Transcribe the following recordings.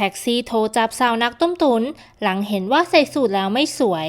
แท็กซี่โทรจับสาวนักต้มตุน หลังเห็นว่าใส่สูทแล้วไม่สวย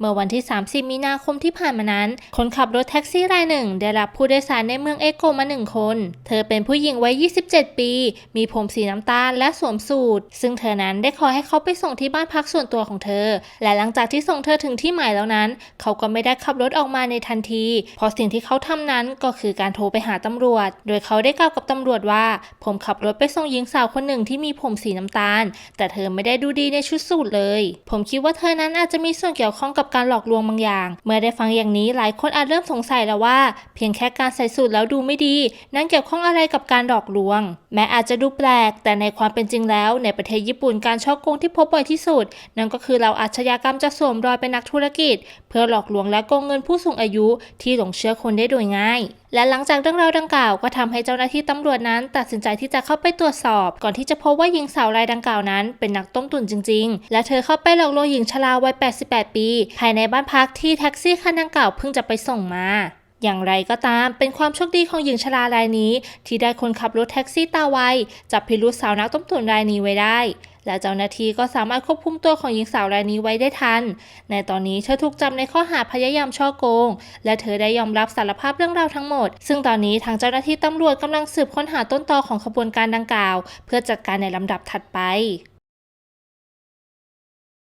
เมื่อวันที่ 30 มีนาคมที่ผ่านมานั้น คนขับรถแท็กซี่รายหนึ่ง ได้รับผู้โดยสารในเมืองเอโกมาหนึ่งคน เธอเป็นผู้หญิงวัย 27 ปี มีผมสีน้ำตาลและสวมสูทซึ่งเธอนั้นได้ขอให้เขาไปส่งที่บ้านพักส่วนตัวของเธอ และหลังจากที่ส่งเธอถึงที่หมายแล้วนั้น เขาก็ไม่ได้ขับรถออกมาในทันที เพราะสิ่งที่เขาทำนั้นก็คือการโทรไปหาตำรวจ โดยเขาได้กล่าวกับตำรวจว่า ผมขับรถไปส่งหญิงสาวคนหนึ่งที่มีผมสีน้ำตาล แต่เธอไม่ได้ดูดีในชุดสูทเลย ผมคิดว่าเธอนั้นอาจจะมีส่วนเกี่ยวข้องกับการหลอกลวงบางอย่าง เมื่อได้ฟังอย่างนี้หลายคนอาจเริ่มสงสัยแล้วว่า เพียงแค่การใส่สูตรแล้วดูไม่ดี นั้นเกี่ยวข้องอะไรกับการหลอกลวง แม้อาจจะดูแปลก แต่ในความเป็นจริงแล้ว ในประเทศญี่ปุ่นการช่อโกงที่พบบ่อยที่สุด นั่นก็คือเราอาชญากรรมจะสวมรอยเป็นนักธุรกิจ เพื่อหลอกลวงและโกงเงินผู้สูงอายุที่หลงเชื่อคนได้โดยง่าย และหลังจากเรื่องราวดังกล่าวก็ทำให้เจ้าหน้าที่ตำรวจนั้น ตัดสินใจที่จะเข้าไปตรวจสอบ ก่อนที่จะพบว่าหญิงสาวรายดังกล่าวนั้น เป็นนักต้มตุ๋นจริง ๆ และเธอเข้าไปหลอกลวงหญิงชราวัย 88 ปี ภายในบ้านพักที่แท็กซี่คันดังกล่าวเพิ่งจะไปส่งมาอย่างไรก็ตามเป็นความโชคดีของหญิงชรารายนี้ ที่ได้คนขับรถแท็กซี่ตาไวจับพิรุษสาวนักต้มตุ๋นรายนี้ไว้ได้ และเจ้าหน้าที่ก็สามารถควบคุมตัวของหญิงสาวรายนี้ไว้ได้ทัน ในตอนนี้เธอถูกจับในข้อหาพยายามช่อโกง และเธอได้ยอมรับสารภาพเรื่องราวทั้งหมด ซึ่งตอนนี้ทางเจ้าหน้าที่ตำรวจกำลังสืบค้นหาต้นตอของขบวนการดังกล่าว เพื่อจัดการในลำดับถัดไป